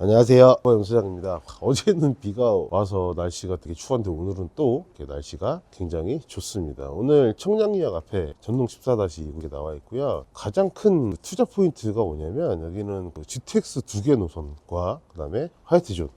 안녕하세요. 영수장입니다. 어제는 비가 와서 날씨가 되게 추웠는데 오늘은 또 날씨가 굉장히 좋습니다. 오늘 청량리역 앞에 전동 14-2국에 나와 있고요. 가장 큰 투자 포인트가 뭐냐면 여기는 그 GTX 두 개 노선과 그 다음에 화이트존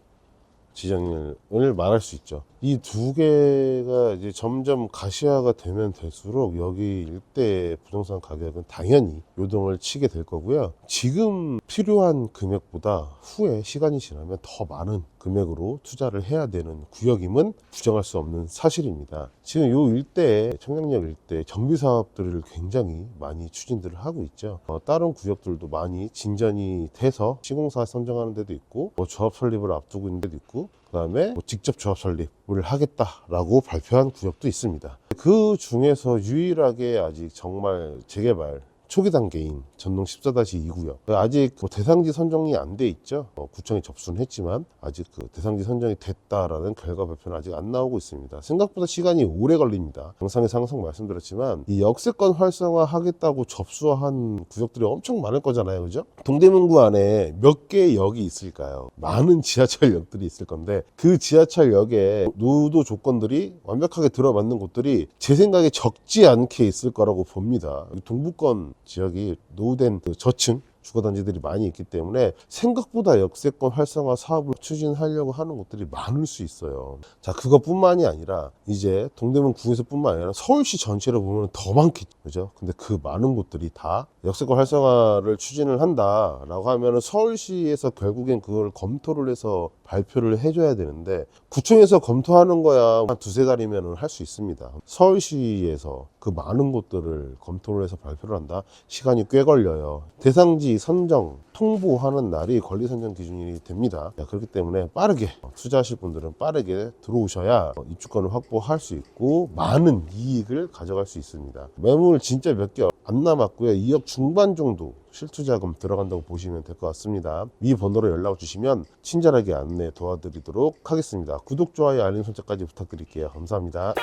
지정을 말할 수 있죠. 이 두 개가 이제 점점 가시화가 되면 될수록 여기 일대 부동산 가격은 당연히 요동을 치게 될 거고요. 지금 필요한 금액보다 후에 시간이 지나면 더 많은 금액으로 투자를 해야 되는 구역임은 부정할 수 없는 사실입니다. 지금 요 일대에 청량역 일대 정비 사업들을 굉장히 많이 추진들을 하고 있죠. 어, 다른 구역들도 많이 진전이 돼서 시공사 선정하는 데도 있고 뭐 조합 설립을 앞두고 있는 데도 있고 그다음에 뭐 직접 조합 설립을 하겠다라고 발표한 구역도 있습니다. 그 중에서 유일하게 아직 정말 재개발 초기 단계인 전동 14-2구역. 아직 뭐 대상지 선정이 안 돼 있죠? 어, 구청에 접수는 했지만 아직 그 대상지 선정이 됐다라는 결과 발표는 아직 안 나오고 있습니다. 생각보다 시간이 오래 걸립니다. 영상에서 항상 말씀드렸지만 이 역세권 활성화 하겠다고 접수한 구역들이 엄청 많을 거잖아요. 그죠? 동대문구 안에 몇 개의 역이 있을까요? 많은 지하철역들이 있을 건데 그 지하철역에 노도 조건들이 완벽하게 들어맞는 곳들이 제 생각에 적지 않게 있을 거라고 봅니다. 동부권 지역이 노후된 그 저층 주거단지들이 많이 있기 때문에 생각보다 역세권 활성화 사업을 추진하려고 하는 곳들이 많을 수 있어요. 자, 그것뿐만이 아니라 이제 동대문 구에서뿐만 아니라 서울시 전체로 보면 더 많겠죠. 그죠? 근데 그 많은 곳들이 다 역세권 활성화를 추진을 한다라고 하면은 서울시에서 결국엔 그걸 검토를 해서 발표를 해줘야 되는데 구청에서 검토하는 거야 한 두세 달이면 할 수 있습니다. 서울시에서 그 많은 곳들을 검토를 해서 발표를 한다? 시간이 꽤 걸려요. 대상지 선정, 통보하는 날이 권리 선정 기준이 됩니다. 자, 그렇기 때문에 빠르게 어, 투자하실 분들은 빠르게 들어오셔야 어, 입주권을 확보할 수 있고 많은 이익을 가져갈 수 있습니다. 매물 진짜 몇 개 안 남았고요. 2억 중반 정도 실투자금 들어간다고 보시면 될 것 같습니다. 이 번호로 연락 주시면 친절하게 안내 도와드리도록 하겠습니다. 구독, 좋아요, 알림 설정까지 부탁드릴게요. 감사합니다.